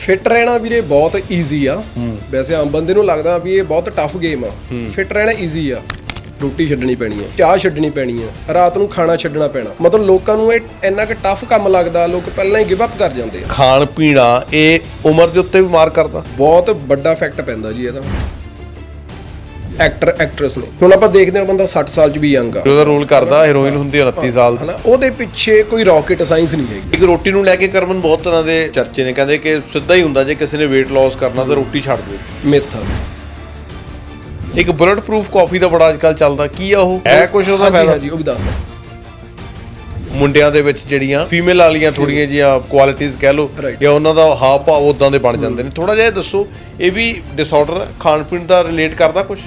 Fit ਰਹਿਣਾ ਵੀਰੇ ਬਹੁਤ ਈਜ਼ੀ ਆ। ਵੈਸੇ ਆਮ ਬੰਦੇ ਨੂੰ ਲੱਗਦਾ ਵੀ ਇਹ ਬਹੁਤ ਟਫ ਗੇਮ ਆ। ਫਿੱਟ ਰਹਿਣਾ ਈਜ਼ੀ ਆ। ਰੋਟੀ ਛੱਡਣੀ ਪੈਣੀ ਆ ਚਾਹ ਛੱਡਣੀ ਪੈਣੀ ਆ ਰਾਤ ਨੂੰ ਖਾਣਾ ਛੱਡਣਾ ਪੈਣਾ। ਮਤਲਬ ਲੋਕਾਂ ਨੂੰ ਇਹ ਇੰਨਾ ਕਿ ਟਫ ਕੰਮ ਲੱਗਦਾ ਲੋਕ ਪਹਿਲਾਂ ਹੀ ਗਿਵ ਅਪ ਕਰ ਜਾਂਦੇ ਆ। ਖਾਣ ਪੀਣਾ ਇਹ ਉਮਰ ਦੇ ਉੱਤੇ ਵੀ ਮਾਰ ਕਰਦਾ। ਬਹੁਤ ਵੱਡਾ ਇਫੈਕਟ ਪੈਂਦਾ ਜੀ ਇਹਦਾ ਐਕਟਰ ਐਕਟਰਸ ਨੇ। ਹੁਣ ਆਪਾਂ ਦੇਖਦੇ ਹਾਂ ਬੰਦਾ 60 ਸਾਲ ਚ ਵੀ ਯੰਗ ਆ। ਉਹਦਾ ਰੋਲ ਕਰਦਾ ਹੀਰੋਇਨ ਹੁੰਦੀ ਆ 29 ਸਾਲ ਦੀ। ਹਨਾ? ਉਹਦੇ ਪਿੱਛੇ ਕੋਈ ਰਾਕਟ ਸਾਇੰਸ ਨਹੀਂ ਹੈਗੀ। ਇੱਕ ਰੋਟੀ ਨੂੰ ਲੈ ਕੇ ਕਰਮਨ ਬਹੁਤ ਤਰ੍ਹਾਂ ਦੇ ਚਰਚੇ ਨੇ। ਕਹਿੰਦੇ ਕਿ ਸਿੱਧਾ ਹੀ ਹੁੰਦਾ ਜੇ ਕਿਸੇ ਨੇ weight loss ਕਰਨਾ ਤਾਂ ਰੋਟੀ ਛੱਡ ਦੇ ਮਿੱਥ ਇੱਕ ਬੁਲਟ ਪ੍ਰੂਫ ਕਾਫੀ ਦਾ ਬੜਾ ਅੱਜਕੱਲ ਚੱਲਦਾ। ਕੀ ਆ ਉਹ? ਹੈ ਕੁਝ ਉਹਦਾ ਹਾਂਜੀ ਫਾਇਦਾ? ਹਾਂਜੀ ਉਹ ਵੀ ਦੱਸਦਾ ਮੁੰਡਿਆਂ ਦੇ ਵਿੱਚ ਜਿਹੜੀਆਂ ਫੀਮੇਲ ਵਾਲੀਆਂ ਥੋੜੀਆਂ ਜੀਆਂ ਕੁਆਲਿਟੀਆਂ ਕਹਿ ਲਓ. ਜਾਂ ਉਹਨਾਂ ਦਾ ਹਾਵ ਭਾਵ ਉਦਾਂ ਦੇ ਬਣ ਜਾਂਦੇ ਨੇ। ਥੋੜਾ ਜਿਹਾ ਦੱਸੋ ਇਹ ਵੀ ਡਿਸਆਰਡਰ ਖਾਣ ਪੀਣ ਦਾ ਰਿਲੇਟ ਕਰਦਾ ਕੁਝ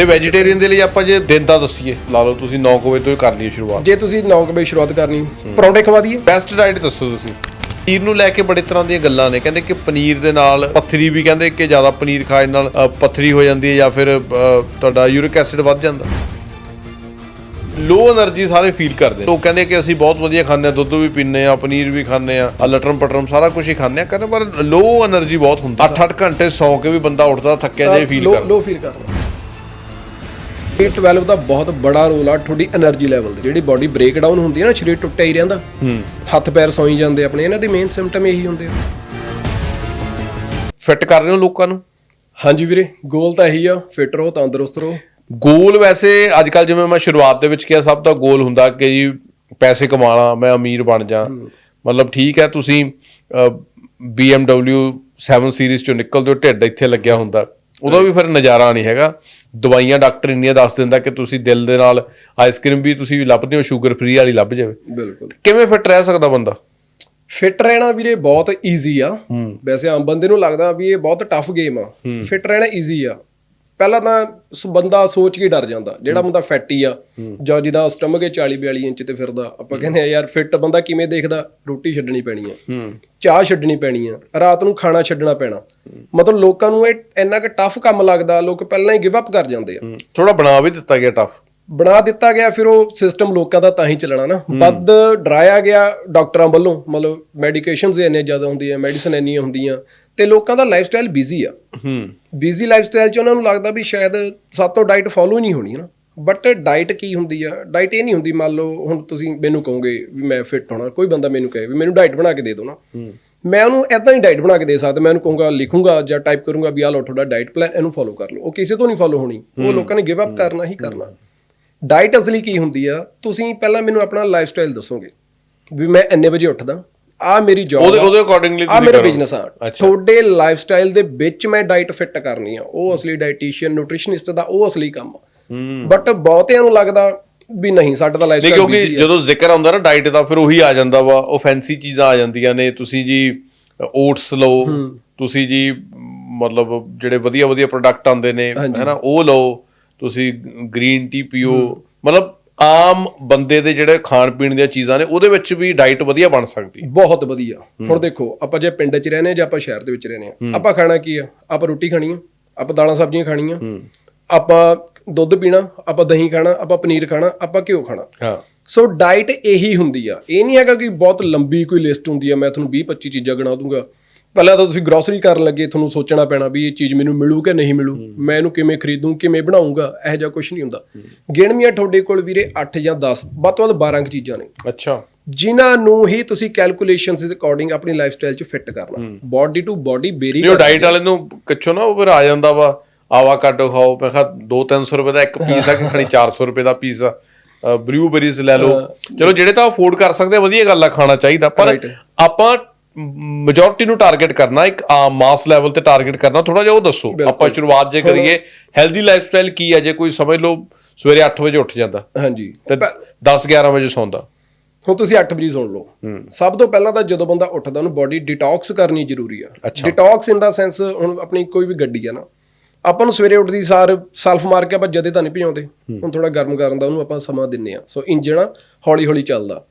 ਇਹ ਵੈਜੀਟੇਰੀਅਨ ਦੇ ਲਈ ਆਪਾਂ ਜੇ ਦਿਨ ਦਾ ਦੱਸੀਏ ਲਾ ਲਓ ਤੁਸੀਂ 9 ਵਜੇ ਤੋਂ ਹੀ ਕਰ ਲਈਏ ਸ਼ੁਰੂਆਤ। ਜੇ ਤੁਸੀਂ 9 ਵਜੇ ਸ਼ੁਰੂਆਤ ਕਰਨੀ ਪਰੌਂਠੇ ਖਵਾ ਦਈਏ? ਬੈਸਟ ਡਾਈਟ ਦੱਸੋ ਤੁਸੀਂ। ਪਨੀਰ ਨੂੰ ਲੈ ਕੇ ਬੜੇ ਤਰ੍ਹਾਂ ਦੀਆਂ ਗੱਲਾਂ ਨੇ। ਕਹਿੰਦੇ ਕਿ ਪਨੀਰ ਦੇ ਨਾਲ ਪੱਥਰੀ ਵੀ ਕਹਿੰਦੇ ਕਿ ਜ਼ਿਆਦਾ ਪਨੀਰ ਖਾਣ ਨਾਲ ਪੱਥਰੀ ਹੋ ਜਾਂਦੀ ਹੈ ਜਾਂ ਫਿਰ ਤੁਹਾਡਾ ਯੂਰਿਕ ਐਸਿਡ ਵੱਧ ਜਾਂਦਾ। ਲੋ એનર્ਜੀ ਸਾਰੇ ਫੀਲ ਕਰਦੇ। ਲੋਕ ਕਹਿੰਦੇ ਕਿ ਅਸੀਂ ਬਹੁਤ ਵਧੀਆ ਖਾਂਦੇ ਆ ਦੁੱਧ ਵੀ ਪੀਂਦੇ ਆ ਪਨੀਰ ਵੀ ਖਾਂਦੇ ਆ ਆ ਲਟਰਮ ਪਟਰਮ ਸਾਰਾ ਕੁਝ ਹੀ ਖਾਂਦੇ ਆ ਕਰਨ ਪਰ ਲੋ એનર્ਜੀ ਬਹੁਤ ਹੁੰਦਾ। 8-8 ਘੰਟੇ ਸੌ ਕੇ ਵੀ ਬੰਦਾ ਉੱਠਦਾ ਥੱਕਿਆ ਜਿਹਾ ਫੀਲ ਕਰਦਾ। ਲੋ ਫੀਲ ਕਰਦਾ। B12 ਦਾ ਬਹੁਤ ਬੜਾ ਰੋਲ ਆ ਤੁਹਾਡੀ એનર્ਜੀ ਲੈਵਲ ਦੇ ਜਿਹੜੀ ਬਾਡੀ ਬ੍ਰੇਕ ਡਾਊਨ ਹੁੰਦੀ ਹੈ ਨਾ ਸਰੀਰ ਟੁੱਟਿਆ ਹੀ ਰਹਿੰਦਾ। ਹੱਥ ਪੈਰ ਸੌਂ ਜਾਂਦੇ ਆਪਣੇ ਇਹਨਾਂ ਦੇ ਮੇਨ ਸਿੰਪਟਮ ਇਹੀ ਹੁੰਦੇ ਆ। ਫਿੱਟ ਕਰ ਰਹੇ ਹੋ ਲੋਕਾਂ ਨੂੰ? ਹਾਂਜੀ ਵੀਰੇ ਗੋਲ ਤਾਂ ਇਹੀ ਆ ਫਿੱਟ ਰਹੋ ਤੰਦਰੁਸਤ ਰਹੋ। ਗੋਲ ਵੈਸੇ ਅੱਜ ਕੱਲ ਜਿਵੇਂ ਮੈਂ ਸ਼ੁਰੂਆਤ ਦੇ ਵਿੱਚ ਕਿਹਾ ਸਭ ਦਾ ਗੋਲ ਹੁੰਦਾ ਕਿ ਜੀ ਪੈਸੇ ਕਮਾਣਾ ਮੈਂ ਅਮੀਰ ਬਣ ਜਾ। ਮਤਲਬ ਠੀਕ ਹੈ ਤੁਸੀਂ BMW 7 ਸੀਰੀਜ਼ ਚੋਂ ਨਿਕਲਦੇ ਹੋ ਢਿੱਡ ਇੱਥੇ ਲੱਗਿਆ ਹੁੰਦਾ। ਉਹਦਾ ਵੀ ਫਿਰ ਨਜ਼ਾਰਾ ਨਹੀਂ ਹੈਗਾ। ਦਵਾਈਆਂ ਡਾਕਟਰ ਇੰਨੀਆਂ ਦੱਸ ਦਿੰਦਾ ਕਿ ਤੁਸੀਂ ਦਿਲ ਦੇ ਨਾਲ ਆਈਸਕ੍ਰੀਮ ਵੀ ਤੁਸੀਂ ਲੱਭਦੇ ਹੋ ਸ਼ੂਗਰ ਫ੍ਰੀ ਵਾਲੀ ਲੱਭ ਜਾਵੇ। ਬਿਲਕੁਲ। ਕਿਵੇਂ ਫਿੱਟ ਰਹਿ ਸਕਦਾ ਬੰਦਾ? ਫਿਟ ਰਹਿਣਾ ਵੀਰੇ ਬਹੁਤ ਈਜ਼ੀ ਆ। ਵੈਸੇ ਆਮ ਬੰਦੇ ਨੂੰ ਲੱਗਦਾ ਵੀ ਇਹ ਬਹੁਤ ਟਫ ਗੇਮ ਆ। ਫਿਟ ਰਹਿਣਾ ਈਜ਼ੀ ਆ। ਪਹਿਲਾਂ ਤਾਂ ਬੰਦਾ ਸੋਚ ਕੇ ਡਰ ਜਾਂਦਾ ਜਿਹੜਾ ਬੰਦਾ ਫੈਟੀ ਆ ਜਾਂ ਜਿਹਦਾ ਸਟਮਕ 40 42 ਇੰਚ ਤੇ ਫਿਰਦਾ ਆਪਾਂ ਕਹਿੰਦੇ ਆ ਯਾਰ ਫਿੱਟ ਬੰਦਾ ਕਿਵੇਂ ਦੇਖਦਾ? ਰੋਟੀ ਛੱਡਣੀ ਪੈਣੀ ਆ। ਚਾਹ ਛੱਡਣੀ ਪੈਣੀ ਆ। ਰਾਤ ਨੂੰ ਖਾਣਾ ਛੱਡਣਾ ਪੈਣਾ। ਮਤਲਬ ਲੋਕਾਂ ਨੂੰ ਇਹ ਇੰਨਾ ਕਿ ਟਫ ਕੰਮ ਲੱਗਦਾ ਲੋਕ ਪਹਿਲਾਂ ਹੀ ਗਿਵ ਅਪ ਕਰ ਜਾਂਦੇ ਆ। ਥੋੜਾ ਬਣਾ ਵੀ ਦਿੱਤਾ ਗਿਆ ਟਫ ਬਣਾ ਦਿੱਤਾ ਗਿਆ ਫਿਰ ਉਹ ਸਿਸਟਮ ਲੋਕਾਂ ਦਾ ਤਾਂ ਹੀ ਚੱਲਣਾ ਨਾ। ਵੱਧ ਡਰਾਇਆ ਗਿਆ ਡਾਕਟਰਾਂ ਵੱਲੋਂ ਮਤਲਬ ਮੈਡੀਕੇਸ਼ਨਸ ਇੰਨੇ ਜ਼ਿਆਦਾ ਹੁੰਦੀਆਂ ਮੈਡੀਸਨ ਇੰਨੀਆਂ ਹੁੰਦੀਆਂ ਤੇ ਲੋਕਾਂ ਦਾ ਲਾਈਫ ਸਟਾਈਲ ਬਿਜ਼ੀ ਆ। ਹੂੰ। ਬਿਜ਼ੀ ਲਾਈਫ ਸਟਾਈਲ 'ਚ ਉਹਨਾਂ ਨੂੰ ਲੱਗਦਾ ਵੀ ਸ਼ਾਇਦ ਸਾਤੋਂ ਡਾਈਟ ਫੋਲੋ ਨਹੀਂ ਹੋਣੀ ਨਾ। ਬਟ ਡਾਈਟ ਕੀ ਹੁੰਦੀ ਆ? ਡਾਈਟ ਇਹ ਨਹੀਂ ਹੁੰਦੀ ਮੰਨ ਲਓ ਹੁਣ ਤੁਸੀਂ ਮੈਨੂੰ ਕਹੋਗੇ ਵੀ ਮੈਂ ਫਿੱਟ ਹੋਣਾ ਕੋਈ ਬੰਦਾ ਮੈਨੂੰ ਕਹੇ ਵੀ ਮੈਨੂੰ ਡਾਈਟ ਬਣਾ ਕੇ ਦੇ ਦਿਓ ਨਾ। ਮੈਂ ਉਹਨੂੰ ਐਦਾਂ ਹੀ ਡਾਈਟ ਬਣਾ ਕੇ ਦੇ ਸਕਦਾ ਮੈਂ ਉਹਨੂੰ ਕਹੂੰਗਾ ਲਿਖੂੰਗਾ ਜਾਂ ਟਾਈਪ ਕਰੂੰਗਾ ਵੀ ਆ ਲਓ ਤੁਹਾਡਾ ਡਾਈਟ ਪਲਾਨ ਇਹਨੂੰ ਫੋਲੋ ਕਰ ਲਓ। ਉਹ ਕਿਸੇ ਤੋਂ ਨਹੀਂ ਫੋਲੋ ਹੋਣੀ। ਉਹ ਲੋਕਾਂ ਨੇ ਗਿਵ ਅਪ ਕਰਨਾ ਹੀ ਕਰਨਾ। ਡਾਈਟ ਅਸਲੀ ਕੀ ਹੁੰਦੀ ਆ? ਤੁਸੀਂ ਪਹਿਲਾਂ ਮੈਨੂੰ ਆਪਣਾ ਲਾਈਫ ਸਟਾਈਲ ਦੱਸੋਗੇ। ਵੀ ਮੈਂ ਇੰਨੇ ਵਜੇ ਉੱਠਦਾ ਆ ਮੇਰੀ ਜੌਬ ਉਹਦੇ ਉਹਦੇ ਅਕੋਰਡਿੰਗਲੀ ਆ ਮੇਰਾ ਬਿਜ਼ਨਸ ਆ। ਤੁਹਾਡੇ ਲਾਈਫ ਸਟਾਈਲ ਦੇ ਵਿੱਚ ਮੈਂ ਡਾਈਟ ਫਿੱਟ ਕਰਨੀ ਆ। ਉਹ ਅਸਲੀ ਡਾਈਟੀਸ਼ੀਅਨ ਨਿਊਟ੍ਰੀਸ਼ਨਿਸਟ ਦਾ ਉਹ ਅਸਲੀ ਕੰਮ ਆ। ਬਟ ਬਹੁਤਿਆਂ ਨੂੰ ਲੱਗਦਾ ਵੀ ਨਹੀਂ ਸਾਡਾ ਤਾਂ ਲਾਈਫ ਨਹੀਂ ਸਟਾਈਲ ਕਿਉਂਕਿ ਜਦੋਂ ਜ਼ਿਕਰ ਆਉਂਦਾ ਨਾ ਡਾਈਟ ਦਾ ਫਿਰ ਉਹੀ ਆ ਜਾਂਦਾ ਵਾ। ਉਹ ਫੈਂਸੀ ਚੀਜ਼ਾਂ ਆ ਜਾਂਦੀਆਂ ਨੇ। ਤੁਸੀਂ ਜੀ ਓਟਸ ਲਓ ਤੁਸੀਂ ਜੀ ਮਤਲਬ ਜਿਹੜੇ ਵਧੀਆ ਵਧੀਆ ਪ੍ਰੋਡਕਟ ਆਉਂਦੇ ਨੇ ਹੈਨਾ ਉਹ ਲਓ। ਤੁਸੀਂ ਗ੍ਰੀਨ ਟੀ ਪੀਓ। ਮਤਲਬ ਆਮ ਬੰਦੇ ਦੇ ਜਿਹੜੇ ਖਾਣ ਪੀਣ ਦੀਆਂ ਚੀਜ਼ਾਂ ਨੇ ਉਹਦੇ ਵਿੱਚ ਵੀ ਡਾਈਟ ਵਧੀਆ ਬਣ ਸਕਦੀ ਬਹੁਤ ਵਧੀਆ। ਹੁਣ ਦੇਖੋ ਆਪਾਂ ਜੇ ਪਿੰਡ 'ਚ ਰਹਿੰਦੇ ਜਾਂ ਆਪਾਂ ਸ਼ਹਿਰ ਦੇ ਵਿੱਚ ਰਹਿੰਦੇ ਆ ਆਪਾਂ ਖਾਣਾ ਕੀ ਆ? ਆਪਾਂ ਰੋਟੀ ਖਾਣੀ ਆ ਆਪਾਂ ਦਾਲਾਂ ਸਬਜ਼ੀਆਂ ਖਾਣੀਆਂ ਆਪਾਂ ਦੁੱਧ ਪੀਣਾ ਆਪਾਂ ਦਹੀਂ ਖਾਣਾ ਆਪਾਂ ਪਨੀਰ ਖਾਣਾ ਆਪਾਂ ਘਿਓ ਖਾਣਾ। ਹਾਂ। ਸੋ ਡਾਈਟ ਇਹੀ ਹੁੰਦੀ ਆ। ਇਹ ਨਹੀਂ ਹੈਗਾ ਕਿ ਬਹੁਤ ਲੰਬੀ ਕੋਈ ਲਿਸਟ ਹੁੰਦੀ ਆ ਮੈਂ ਤੁਹਾਨੂੰ 20 25 ਚੀਜ਼ਾਂ ਗਿਣਾ ਦੂੰਗਾ ਪਹਿਲਾਂ ਤਾਂ ਤੁਸੀਂ ਗਰੋਸਰੀ ਕਰਨ ਲੱਗੇ ਤੁਹਾਨੂੰ ਸੋਚਣਾ ਪੈਣਾ ਵੀ ਇਹ ਚੀਜ਼ ਮੈਨੂੰ ਮਿਲੂ ਕਿ ਨਹੀਂ ਮਿਲੂ ਮੈਂ ਇਹਨੂੰ ਕਿਵੇਂ ਖਰੀਦੂੰ ਕਿਵੇਂ ਬਣਾਉਂਗਾ ਇਹੋ ਜਿਹਾ ਕੁਝ ਨਹੀਂ ਹੁੰਦਾ। ਗਿਣਵੀਆਂ ਤੁਹਾਡੇ ਕੋਲ ਵੀਰੇ 8 ਜਾਂ 10 ਵੱਧ ਤੋਂ ਵੱਧ 12 ਕੁ ਚੀਜ਼ਾਂ ਨੇ। ਅੱਛਾ। ਜਿਨ੍ਹਾਂ ਨੂੰ ਹੀ ਤੁਸੀਂ ਕੈਲਕੂਲੇਸ਼ਨਸ ਦੇ ਅਕੋਰਡਿੰਗ ਆਪਣੀ ਲਾਈਫ ਸਟਾਈਲ 'ਚ ਫਿੱਟ ਕਰਨਾ। ਬਾਡੀ ਟੂ ਬਾਡੀ ਬੇਰੀ ਨਹੀਂ ਡਾਈਟ ਵਾਲੇ ਨੂੰ ਕਿੱਥੋਂ ਨਾ ਉਹ ਫਿਰ ਆ ਜਾਂਦਾ ਵਾ ਆਵਾਕਾਡੋ ਖਾਓ ਮੈਂ ਕਿਹਾ 2-300 ਰੁਪਏ ਦਾ ਇੱਕ ਪੀਸ ਆ ਕਿ ਖਾਣੀ 400 ਰੁਪਏ ਦਾ ਪੀਸ ਆ। ਬਲੂਬੇਰੀਜ਼ ਲੈ ਲਓ। ਚਲੋ ਜਿਹੜੇ ਤਾਂ ਅਫੋਰਡ ਕਰ ਸਕਦੇ ਵਧੀਆ ਗੱਲ ਆ ਖਾਣਾ ਚਾਹੀਦਾ। ਪਰ. ਆਪਾਂ ਮੈਜੋਰਟੀ ਨੂੰ ਟਾਰਗੇਟ ਕਰਨਾ ਇੱਕ ਆਮ ਮਾਸ ਲੈਵਲ ਤੇ ਟਾਰਗੇਟ ਕਰਨਾ ਥੋੜਾ ਜਿਹਾ ਉਹ ਦੱਸੋ। ਆਪਾਂ ਸ਼ੁਰੂਆਤ ਜੇ ਕਰੀਏ ਹੈਲਦੀ ਲਾਈਫ ਸਟਾਈਲ ਕੀ ਹੈ? ਜੇ ਕੋਈ ਸਮਝ ਲਓ ਸਵੇਰੇ 8 ਵਜੇ ਉੱਠ ਜਾਂਦਾ ਹਾਂਜੀ। ਤੇ 10-11 ਵਜੇ ਸੌਂਦਾ। ਹੁਣ ਤੁਸੀਂ 8 ਵਜੇ ਸੁਣ ਲਓ। ਸਭ ਤੋਂ ਪਹਿਲਾਂ ਤਾਂ ਜਦੋਂ ਬੰਦਾ ਉੱਠਦਾ ਉਹਨੂੰ ਬਾਡੀ ਡਿਟੌਕਸ ਕਰਨੀ ਜ਼ਰੂਰੀ ਆ। ਡਿਟੌਕਸ ਇਨ ਦਾ ਸੈਂਸ ਹੁਣ ਆਪਣੀ ਕੋਈ ਵੀ ਗੱਡੀ ਆ ਨਾ ਆਪਾਂ ਨੂੰ ਸਵੇਰੇ ਉੱਠਦੀ ਸਾਰ ਸਲਫ ਮਾਰ ਕੇ ਆਪਾਂ ਜਦੇ ਤਾਂ ਨਹੀਂ ਭਜਾਉਂਦੇ। ਹੁਣ ਥੋੜਾ ਗਰਮ ਕਰਨ ਦਾ ਉਹਨੂੰ ਆਪਾਂ ਸਮਾਂ ਦਿੰਨੇ ਆ। ਸੋ ਇੰਜਣ ਹੌਲੀ ਹੌਲੀ ਚੱਲਦਾ।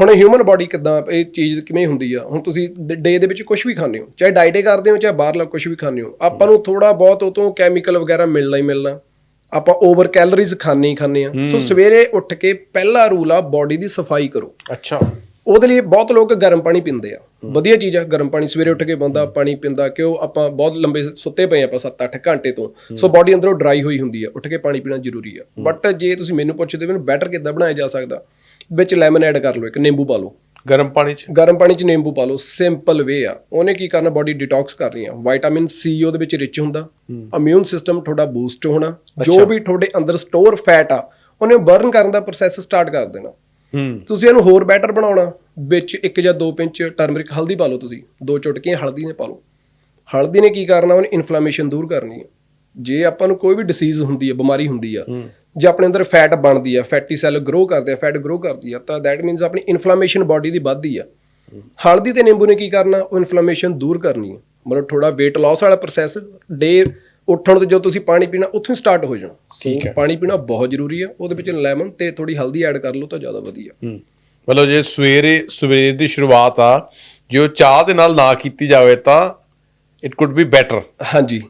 ਹੁਣ ਹਿਊਮਨ ਬਾਡੀ ਕਿਦਾਂ ਇਹ ਚੀਜ਼ ਕਿਵੇਂ ਹੁੰਦੀ ਆ? ਹੁਣ ਤੁਸੀਂ ਡੇ ਦੇ ਵਿੱਚ ਕੁਝ ਵੀ ਖਾਂਦੇ ਹੋ ਚਾਹੇ ਡਾਈਟੇ ਕਰਦੇ ਹੋ ਚਾਹੇ ਬਾਹਰਲਾ ਕੁਝ ਵੀ ਖਾਂਦੇ ਹੋ ਆਪਾਂ ਨੂੰ ਥੋੜਾ ਬਹੁਤ ਉਹ ਤੋਂ ਕੈਮੀਕਲ ਵਗੈਰਾ ਮਿਲਣਾ ਹੀ ਮਿਲਣਾ। ਆਪਾਂ ਓਵਰ ਕੈਲਰੀਜ਼ ਖਾਣੇ ਹੀ ਖਾਣੇ ਆ। ਸੋ ਸਵੇਰੇ ਉੱਠ ਕੇ ਪਹਿਲਾ ਰੂਲ ਆ ਬਾਡੀ ਦੀ ਸਫ਼ਾਈ ਕਰੋ। ਅੱਛਾ। ਉਹਦੇ ਲਈ ਬਹੁਤ ਲੋਕ ਗਰਮ ਪਾਣੀ ਪੀਂਦੇ ਆ। ਵਧੀਆ ਚੀਜ਼ ਆ ਗਰਮ ਪਾਣੀ ਸਵੇਰੇ ਉੱਠ ਕੇ ਬੰਦਾ ਪਾਣੀ ਪੀਂਦਾ ਕਿਉਂ ਆਪਾਂ ਬਹੁਤ ਲੰਬੇ ਸੁੱਤੇ ਪਏ ਆਪਾਂ 7-8 ਘੰਟੇ ਤੋਂ। ਸੋ ਬਾਡੀ ਅੰਦਰੋਂ ਡਰਾਈ ਹੋਈ ਹੁੰਦੀ ਆ ਉੱਠ ਕੇ ਪਾਣੀ ਪੀਣਾ ਜ਼ਰੂਰੀ ਆ। ਬਟ ਜੇ ਤੁਸੀਂ ਮੈਨੂੰ ਪੁੱਛਦੇ ਮੈਨੂੰ ਬੈਟਰ ਕਿੱਦਾਂ ਬਣਾਇਆ ਜਾ ਸਕਦਾ ਵਿੱਚ ਲੈਮਨ ਐਡ ਕਰ ਲਓ ਇੱਕ ਨਿੰਬੂ ਪਾ ਲਓ। ਗਰਮ ਪਾਣੀ 'ਚ? ਗਰਮ ਪਾਣੀ 'ਚ ਨਿੰਬੂ ਪਾ ਲਓ ਸਿੰਪਲ ਵੇ ਆ। ਉਹਨੇ ਕੀ ਕਰਨਾ ਬਾਡੀ ਡਿਟੌਕਸ ਕਰਨੀ ਆ। ਵਿਟਾਮਿਨ ਸੀ ਉਹਦੇ ਵਿੱਚ ਰਿਚ ਹੁੰਦਾ। ਇਮਿਊਨ ਸਿਸਟਮ ਤੁਹਾਡਾ ਬੂਸਟ ਹੋਣਾ। ਜੋ ਵੀ ਤੁਹਾਡੇ ਅੰਦਰ ਸਟੋਰ ਫੈਟ ਆ ਉਹਨੇ ਬਰਨ ਕਰਨ ਦਾ ਪ੍ਰੋਸੈਸ ਸਟਾਰਟ ਕਰ ਦੇਣਾ। ਤੁਸੀਂ ਇਹਨੂੰ ਹੋਰ ਬੈਟਰ ਬਣਾਉਣਾ। ਵਿੱਚ ਇੱਕ ਜਾਂ ਦੋ ਪਿੰਚ ਟਰਮਰਿਕ ਹਲਦੀ ਪਾ ਲਓ ਤੁਸੀਂ। ਦੋ ਚੁਟਕੀਆਂ ਹਲਦੀ ਨੇ ਪਾ ਲਓ। ਹਲਦੀ ਨੇ ਕੀ ਕਰਨਾ ਉਹਨੇ ਇਨਫਲੇਮੇਸ਼ਨ ਦੂਰ ਕਰਨੀ ਹੈ ਜੇ ਆਪਾਂ ਨੂੰ ਕੋਈ ਵੀ ਡਿਸੀਜ਼ ਹੁੰਦੀ ਹੈ ਬਿਮਾਰੀ ਹੁੰਦੀ ਆ ਜੇ ਆਪਣੇ ਅੰਦਰ ਫੈਟ ਬਣਦੀ ਆ ਫੈਟੀ ਸੈੱਲ ਗਰੋ ਕਰਦੇ ਆ ਫੈਟ ਗਰੋ ਕਰਦੀ ਆ ਤਾਂ ਦੈਟ ਮੀਨਸ ਆਪਣੀ ਇਨਫਲੇਮੇਸ਼ਨ ਬਾਡੀ ਦੀ ਵੱਧਦੀ ਆ। ਹਲਦੀ ਤੇ ਨਿੰਬੂ ਨੇ ਕੀ ਕਰਨਾ? ਉਹ ਇਨਫਲੇਮੇਸ਼ਨ ਦੂਰ ਕਰਨੀ ਹੈ ਮਤਲਬ ਥੋੜਾ weight loss ਵਾਲਾ ਪ੍ਰੋਸੈਸ ਡੇ ਉੱਠਣ ਤੋਂ ਜਦੋਂ ਤੁਸੀਂ ਪਾਣੀ ਪੀਣਾ ਉੱਥੋਂ ਸਟਾਰਟ ਹੋ ਜਾਣਾ। ਠੀਕ So, ਪਾਣੀ ਪੀਣਾ ਬਹੁਤ ਜ਼ਰੂਰੀ ਆ। ਉਹਦੇ ਵਿੱਚ ਲੈਮਨ ਤੇ ਥੋੜੀ ਹਲਦੀ ਐਡ ਕਰ ਲਓ ਤਾਂ ਜ਼ਿਆਦਾ ਵਧੀਆ। ਹੂੰ। ਮਤਲਬ ਜੇ ਸਵੇਰੇ ਸਵੇਰ ਦੀ ਸ਼ੁਰੂਆਤ ਆ ਜੇ ਉਹ ਚਾਹ ਦੇ ਨਾਲ ਨਾ ਕੀਤੀ ਜਾਵੇ ਤਾਂ ਇਟ ਕੁਡ ਬੀ ਬੈਟਰ ਹਾਂਜੀ।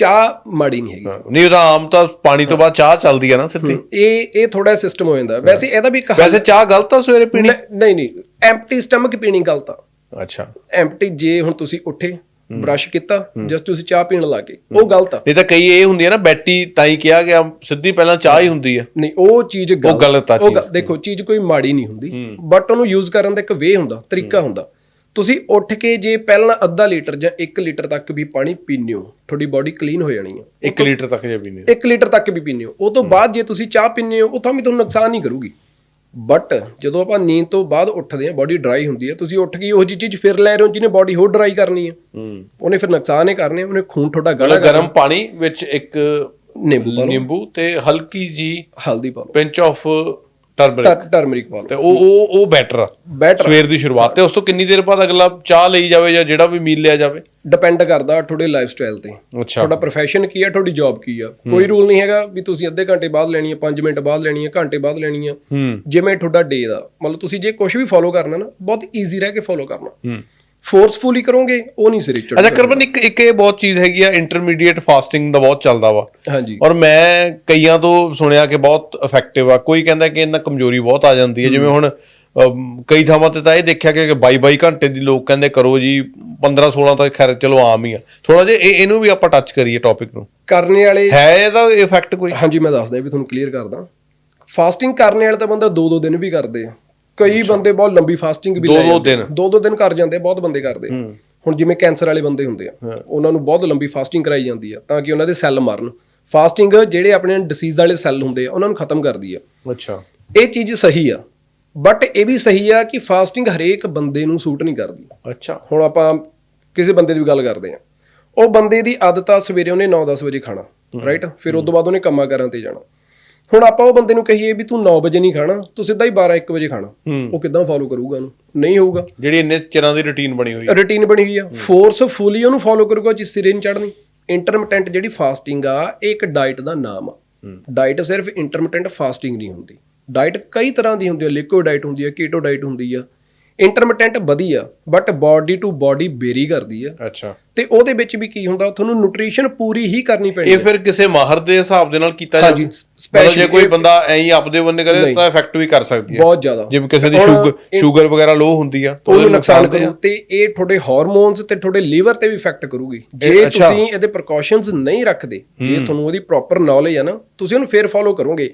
ਚਾਹ ਮਾੜੀ ਨਹੀਂ ਹੈਗੀ। ਨਹੀਂ ਉਹਦਾ ਆਮ ਤਾਂ ਪਾਣੀ ਤੋਂ ਬਾਅਦ ਚਾਹ ਚੱਲਦੀ ਆ ਨਾ ਸਿੱਧੀ। ਇਹ ਇਹ ਥੋੜਾ ਸਿਸਟਮ ਹੋ ਜਾਂਦਾ। ਵੈਸੇ ਇਹਦਾ ਵੀ ਇੱਕ ਵੈਸੇ ਚਾਹ ਗਲਤ ਆ ਸਵੇਰੇ ਪੀਣੀ? ਨਹੀਂ ਨਹੀਂ। ਐਮਪਟੀ ਸਟਮਕ ਪੀਣੀ ਗਲਤ ਆ। ਅੱਛਾ। ਐਮਪਟੀ ਜੇ ਹੁਣ ਤੁਸੀਂ ਉੱਠੇ ਬ੍ਰਸ਼ ਕੀਤਾ ਜਸਟ ਤੁਸੀਂ ਚਾਹ ਪੀਣ ਲੱਗੇ ਉਹ ਗਲਤ ਆ। ਨਹੀਂ ਤਾਂ ਕਈ ਇਹ ਹੁੰਦੀ ਆ ਨਾ ਬੈਟੀ ਤਾਂ ਹੀ ਕਿਹਾ ਗਿਆ ਸਿੱਧੀ ਪਹਿਲਾਂ ਚਾਹ ਹੀ ਹੁੰਦੀ ਆ। ਨਹੀਂ ਉਹ ਚੀਜ਼ ਗਲਤ ਗਲਤ ਆ ਦੇਖੋ ਚੀਜ਼ ਕੋਈ ਮਾੜੀ ਨਹੀਂ ਹੁੰਦੀ। ਬਟ ਉਹਨੂੰ ਯੂਜ਼ ਕਰਨ ਦਾ ਇੱਕ ਵੇ ਹੁੰਦਾ ਤਰੀਕਾ ਹੁੰਦਾ। ਤੁਸੀਂ ਉੱਠ ਕੇ ਜੇ ਪਹਿਲਾਂ ਅੱਧਾ ਲੀਟਰ ਜਾਂ 1 ਲੀਟਰ ਤੱਕ ਵੀ ਪਾਣੀ ਪੀਂਦੇ ਹੋ ਤੁਹਾਡੀ ਬਾਡੀ ਕਲੀਨ ਹੋ ਜਾਣੀ ਹੈ। 1 ਲੀਟਰ ਤੱਕ ਜੇ ਪੀਣੀ 1 ਲੀਟਰ ਤੱਕ ਵੀ ਪੀਂਦੇ ਹੋ। ਉਹ ਤੋਂ ਬਾਅਦ ਜੇ ਤੁਸੀਂ ਚਾਹ ਪੀਂਦੇ ਹੋ ਉਹ ਤਾਂ ਵੀ ਤੁਹਾਨੂੰ ਨੁਕਸਾਨ ਨਹੀਂ ਕਰੂਗੀ। ਬਟ ਜਦੋਂ ਆਪਾਂ ਨੀਂਦ ਤੋਂ ਬਾਅਦ ਉੱਠਦੇ ਹਾਂ ਬਾਡੀ ਡਰਾਈ ਹੁੰਦੀ ਹੈ ਤੁਸੀਂ ਉੱਠ ਕੇ ਉਹ ਜਿਹੀ ਚੀਜ਼ ਫਿਰ ਲੈ ਰਹੇ ਹੋ ਜਿਹਨੇ ਬਾਡੀ ਹੋਰ ਡਰਾਈ ਕਰਨੀ ਹੈ। ਹੂੰ। ਉਹਨੇ ਫਿਰ ਨੁਕਸਾਨ ਹੀ ਕਰਨੇ ਉਹਨੇ ਖੂਨ ਤੁਹਾਡਾ ਗਾੜਾ ਗਰਮ ਪਾਣੀ ਵਿੱਚ ਇੱਕ ਨਿੰਬੂ ਨਿੰਬੂ ਤੇ ਹਲਕੀ ਜੀ ਹਲਦੀ ਪਾ ਲਓ। ਪਿੰਚ ਆਫ ਟਰਮਰਿਕ ਟਰਮਰਿਕ ਪਾ ਲਓ ਤੇ ਉਹ ਉਹ ਉਹ ਬੈਟਰ ਆ। ਬੈਟਰ ਸਵੇਰ ਦੀ ਸ਼ੁਰੂਆਤ। ਤੇ ਉਸ ਤੋਂ ਕਿੰਨੀ ਦੇਰ ਬਾਅਦ ਅਗਲਾ ਚਾਹ ਲਈ ਜਾਵੇ ਜਾਂ ਜਿਹੜਾ ਵੀ ਮੀਲ ਲਿਆ ਜਾਵੇ? ਡਿਪੈਂਡ ਕਰਦਾ ਤੁਹਾਡੇ ਲਾਈਫ ਸਟਾਈਲ ਤੇ। ਅੱਛਾ। ਤੁਹਾਡਾ profession ਕੀ ਹੈ ਤੁਹਾਡੀ ਜੌਬ ਕੀ ਆ? ਕੋਈ ਰੂਲ ਨਹੀਂ ਹੈਗਾ ਵੀ ਤੁਸੀਂ ਅੱਧੇ ਘੰਟੇ ਬਾਅਦ ਲੈਣੀ ਹੈ 5 ਮਿੰਟ ਬਾਅਦ ਲੈਣੀ ਹੈ ਘੰਟੇ ਬਾਅਦ ਲੈਣੀ ਹੂੰ। ਜਿਵੇਂ ਤੁਹਾਡਾ ਡੇ ਦਾ। ਮਤਲਬ ਤੁਸੀਂ ਜੇ ਕੁਝ ਵੀ ਫੋਲੋ ਕਰਨਾ ਨਾ ਬਹੁਤ ਈਜ਼ੀ ਰਹਿ ਕੇ ਫੋਲੋ ਕਰਨਾ। ਹੂੰ। ਫੋਰਸਫੁਲੀ ਕਰੋਗੇ ਉਹ ਨਹੀਂ ਸਿਰੇ ਚੜ੍ਹਦਾ ਅੱਛਾ ਕਰਬਨ ਇੱਕ ਇੱਕ ਇਹ ਬਹੁਤ ਚੀਜ਼ ਹੈਗੀ ਆ ਇੰਟਰਮੀਡੀਏਟ ਫਾਸਟਿੰਗ ਦਾ ਬਹੁਤ ਚੱਲਦਾ ਵਾ। ਹਾਂਜੀ। ਔਰ ਮੈਂ ਕਈਆਂ ਤੋਂ ਸੁਣਿਆ ਕਿ ਬਹੁਤ ਇਫੈਕਟਿਵ ਆ। ਕੋਈ ਕਹਿੰਦਾ ਕਿ ਇਹਨਾਂ ਕਮਜ਼ੋਰੀ ਬਹੁਤ ਆ ਜਾਂਦੀ ਹੈ। ਜਿਵੇਂ ਹੁਣ ਅਮ, ਕਈ ਥਾਵਾਂ ਤੇ ਤਾਂ ਇਹ ਦੇਖਿਆ ਕਿ 22 22 ਘੰਟੇ ਦੀ ਲੋਕ ਕਹਿੰਦੇ ਕਰੋ ਜੀ 15 16 ਤਾਂ ਖੈਰ ਚਲੋ ਆਮ ਹੀ ਆ। ਥੋੜਾ ਜਿਹਾ ਇਹ ਇਹਨੂੰ ਵੀ ਆਪਾਂ ਟੱਚ ਕਰੀਏ ਟੌਪਿਕ ਨੂੰ। ਕਰਨੇ ਵਾਲੇ ਹੈ ਇਹਦਾ ਇਫੈਕਟ ਕੋਈ? ਹਾਂਜੀ ਮੈਂ ਦੱਸਦਾ ਵੀ ਤੁਹਾਨੂੰ ਕਲੀਅਰ ਕਰਦਾ। ਫਾਸਟਿੰਗ ਕਰਨੇ ਵਾਲੇ ਤਾਂ ਬੰਦਾ ਦੋ ਦੋ ਦਿਨ ਵੀ ਕਰਦੇ ਆ। ਕਈ ਬੰਦੇ ਬਹੁਤ ਲੰਬੀ ਫਾਸਟਿੰਗ ਵੀ ਦੋ- ਲੈ ਦੋ ਜਾਂਦੇ ਆ। ਦਿਨ। ਦੋ ਦੋ ਦਿਨ ਕਰ ਜਾਂਦੇ ਆ, ਬਹੁਤ ਬੰਦੇ ਕਰਦੇ ਆ। ਹੁਣ ਜਿਵੇਂ ਕੈਂਸਰ ਵਾਲੇ ਬੰਦੇ ਹੁੰਦੇ ਆ ਉਹਨਾਂ ਨੂੰ ਬਹੁਤ ਲੰਬੀ ਫਾਸਟਿੰਗ ਕਰਾਈ ਜਾਂਦੀ ਆ ਤਾਂ ਕਿ ਉਹਨਾਂ ਦੇ ਸੈੱਲ ਮਰਨ। ਫਾਸਟਿੰਗ ਜਿਹੜੇ ਆਪਣੇ ਡਿਸੀਜ਼ ਵਾਲੇ ਸੈੱਲ ਹੁੰਦੇ ਆ ਉਹਨਾਂ ਨੂੰ ਖਤਮ ਕਰਦੀ ਆ। ਅੱਛਾ। ਇਹ ਚੀਜ਼ ਸਹੀ ਆ ਬਟ ਇਹ ਵੀ ਸਹੀ ਆ ਕਿ ਫਾਸਟਿੰਗ ਹਰੇਕ ਬੰਦੇ ਨੂੰ ਸੂਟ ਨਹੀਂ ਕਰਦੀ। ਅੱਛਾ। ਹੁਣ ਆਪਾਂ ਕਿਸੇ ਬੰਦੇ ਦੀ ਵੀ ਗੱਲ ਕਰਦੇ ਆ ਉਹ ਬੰਦੇ ਦੀ ਆਦਤ ਆ ਸਵੇਰੇ ਉਹਨੇ 9-10 ਵਜੇ ਖਾਣਾ ਰਾਈਟ ਫਿਰ ਉਸ ਤੋਂ ਬਾਅਦ ਉਹਨੇ ਕੰਮਾਂ ਕਾਰਾਂ ਤੇ ਜਾਣਾ। ਹੁਣ ਆਪਾਂ ਉਹ ਬੰਦੇ ਨੂੰ ਕਹੀਏ ਵੀ ਤੂੰ 9 ਵਜੇ ਨਹੀਂ ਖਾਣਾ ਤੂੰ ਸਿੱਧਾ ਹੀ 12-1 ਵਜੇ ਖਾਣਾ। ਉਹ ਕਿੱਦਾਂ ਫੋਲੋ ਕਰੂਗਾ ਉਹਨੂੰ? ਨਹੀਂ ਹੋਊਗਾ। ਜਿਹੜੀ ਇੰਨੇ ਚਿਰਾਂ ਦੀ ਰੁਟੀਨ ਬਣੀ ਹੋਈ ਹੈ ਰੁਟੀਨ ਬਣੀ ਹੋਈ ਆ। ਫੋਰਸਫੁਲੀ ਉਹਨੂੰ ਫੋਲੋ ਕਰੂਗਾ ਜਿਸ ਸਿਰੇ ਨਹੀਂ ਚੜਨੀ ਇੰਟਰਮਿਟੈਂਟ ਜਿਹੜੀ ਫਾਸਟਿੰਗ ਆ ਇਹ ਇੱਕ ਡਾਈਟ ਦਾ ਨਾਮ ਆ। ਡਾਈਟ ਸਿਰਫ ਇੰਟਰਮਿਟੈਂਟ ਫਾਸਟਿੰਗ ਨਹੀਂ ਹੁੰਦੀ। ਡਾਈਟ ਕਈ ਤਰ੍ਹਾਂ ਦੀ ਹੁੰਦੀ ਆ। ਲਿਕੁਇਡ ਡਾਈਟ ਹੁੰਦੀ ਆ ਕੀਟੋ ਡਾਈਟ ਹੁੰਦੀ ਆ। ਇੰਟਰਮਿਟੈਂਟ ਵਧੀਆ but body to body vary ਕਰਦੀ ਆ। ਅੱਛਾ। ਤੇ ਉਹਦੇ ਵਿੱਚ ਵੀ ਕੀ ਹੁੰਦਾ ਤੁਹਾਨੂੰ ਨਿਊਟ੍ਰੀਸ਼ਨ ਪੂਰੀ ਹੀ ਕਰਨੀ ਪੈਣੀ ਇਹ ਫਿਰ ਕਿਸੇ ਮਾਹਰ ਦੇ ਹਿਸਾਬ ਦੇ ਨਾਲ ਕੀਤਾ ਜਾਂਦਾ। ਮਤਲਬ ਜੇ ਕੋਈ ਬੰਦਾ ਐਂ ਹੀ ਆਪਦੇ ਬੰਦੇ ਕਰੇ ਤਾਂ ਇਫੈਕਟ ਵੀ ਕਰ ਸਕਦੀ ਹੈ ਬਹੁਤ ਜ਼ਿਆਦਾ। ਜਿਵੇਂ ਕਿਸੇ ਦੀ ਸ਼ੂਗਰ ਸ਼ੂਗਰ ਵਗੈਰਾ ਲੋ ਹੁੰਦੀ ਆ ਤਾਂ ਉਹਨੂੰ ਉਹਦੇ ਨੁਕਸਾਨ ਕਰੂ ਤੇ ਇਹ ਤੁਹਾਡੇ ਹਾਰਮੋਨਸ ਤੇ ਤੁਹਾਡੇ ਲੀਵਰ ਤੇ ਵੀ ਇਫੈਕਟ ਕਰੂਗੀ। ਜੇ। ਤੁਸੀਂ ਇਹਦੇ ਪ੍ਰੀਕਾਸ਼ਨਸ ਨਹੀਂ ਰੱਖਦੇ ਜੇ ਤੁਹਾਨੂੰ ਉਹਦੀ ਪ੍ਰੋਪਰ ਨੌਲੇਜ ਹੈ ਨਾ ਤੁਸੀਂ ਉਹਨੂੰ ਫੇਰ ਫੋਲੋ ਕਰੋਗੇ।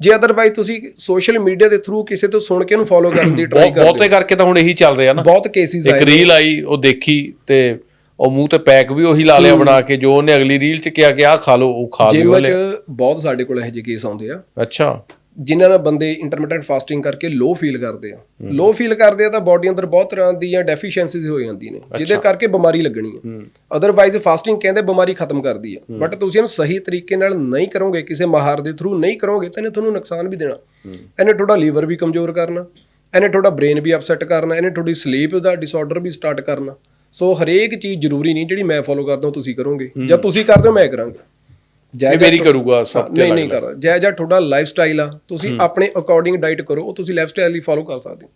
ਜੇ ਅਦਰਵਾਈਜ਼ ਤੁਸੀਂ ਸੋਸ਼ਲ ਮੀਡੀਆ ਦੇ ਥਰੂ ਕਿਸੇ ਤੋਂ ਸੁਣ ਕੇ ਉਹਨੂੰ ਫੋਲੋ ਕਰਨ ਦੀ ਟਰਾਈ ਬਹੁਤ ਬਹੁਤੇ ਕਰਕੇ ਤਾਂ ਹੁਣ ਇਹੀ ਚੱਲ ਰਿਹਾ ਨਾ। ਬਹੁਤ ਕੇਸਿਸ ਇੱਕ ਆਏ ਰੀਲ ਆਈ ਉਹ ਦੇਖੀ ਤੇ ਉਹ ਮੂੰਹ ਤੇ ਪੈਕ ਵੀ ਉਹੀ ਲਾ ਲਿਆ ਬਣਾ ਕੇ ਜੋ ਉਹਨੇ ਅਗਲੀ ਰੀਲ ਚ ਕਿਹਾ ਕਿ ਆਹ ਖਾ ਲਓ ਉਹ ਖਾ ਲਿਓ ਜਿਮ 'ਚ ਬਹੁਤ ਸਾਡੇ ਕੋਲ ਇਹੋ ਜਿਹੇ ਕੇਸ ਆਉਂਦੇ ਆ। ਅੱਛਾ। ਜਿਨ੍ਹਾਂ ਨਾਲ ਬੰਦੇ ਇੰਟਰਮਿਟੈਂਟ ਫਾਸਟਿੰਗ ਕਰਕੇ ਲੋ ਫੀਲ ਕਰਦੇ ਆ। ਲੋ ਫੀਲ ਕਰਦੇ ਆ ਤਾਂ ਬਾਡੀ ਅੰਦਰ ਬਹੁਤ ਤਰ੍ਹਾਂ ਦੀਆਂ ਡੈਫੀਸ਼ੀਐਂਸੀਜ਼ ਹੋ ਜਾਂਦੀਆਂ ਨੇ ਜਿਹਦੇ ਕਰਕੇ ਬਿਮਾਰੀ ਲੱਗਣੀ ਹੈ। ਅਦਰਵਾਈਜ਼ ਫਾਸਟਿੰਗ ਕਹਿੰਦੇ ਬਿਮਾਰੀ ਖਤਮ ਕਰਦੀ ਆ। ਬਟ ਤੁਸੀਂ ਇਹਨੂੰ ਸਹੀ ਤਰੀਕੇ ਨਾਲ ਨਹੀਂ ਕਰੋਗੇ ਕਿਸੇ ਮਾਹਰ ਦੇ ਥਰੂ ਨਹੀਂ ਕਰੋਗੇ ਤਾਂ ਇਹਨੇ ਤੁਹਾਨੂੰ ਨੁਕਸਾਨ ਵੀ ਦੇਣਾ। ਇਹਨੇ ਤੁਹਾਡਾ ਲੀਵਰ ਵੀ ਕਮਜ਼ੋਰ ਕਰਨਾ ਇਹਨੇ ਤੁਹਾਡਾ ਬ੍ਰੇਨ ਵੀ ਅਪਸੈਟ ਕਰਨਾ ਇਹਨੇ ਤੁਹਾਡੀ ਸਲੀਪ ਦਾ ਡਿਸਆਰਡਰ ਵੀ ਸਟਾਰਟ ਕਰਨਾ। ਸੋ ਹਰੇਕ ਚੀਜ਼ ਜ਼ਰੂਰੀ ਨਹੀਂ ਜਿਹੜੀ ਮੈਂ ਫੋਲੋ ਕਰਦਾ ਹਾਂ ਤੁਸੀਂ ਕਰੋਗੇ। ਜਾਂ ਤੁਸੀਂ ਕਰਦੇ ਹੋ ਮੈਂ ਕਰਾਂਗਾ। ਜੈ ਇਹ ਮੇਰੀ ਕਰੂਗਾ ਸਭ ਤੇ ਨਹੀਂ ਨਹੀਂ ਕਰਦਾ ਜੈ ਜੈ ਤੁਹਾਡਾ ਲਾਈਫ ਸਟਾਈਲ ਆ ਤੁਸੀਂ ਆਪਣੇ ਅਕੋਰਡਿੰਗ ਡਾਈਟ ਕਰੋ ਉਹ ਤੁਸੀਂ ਲਾਈਫ ਸਟਾਈਲ ਹੀ ਫੋਲੋ ਕਰ ਸਕਦੇ ਹੋ।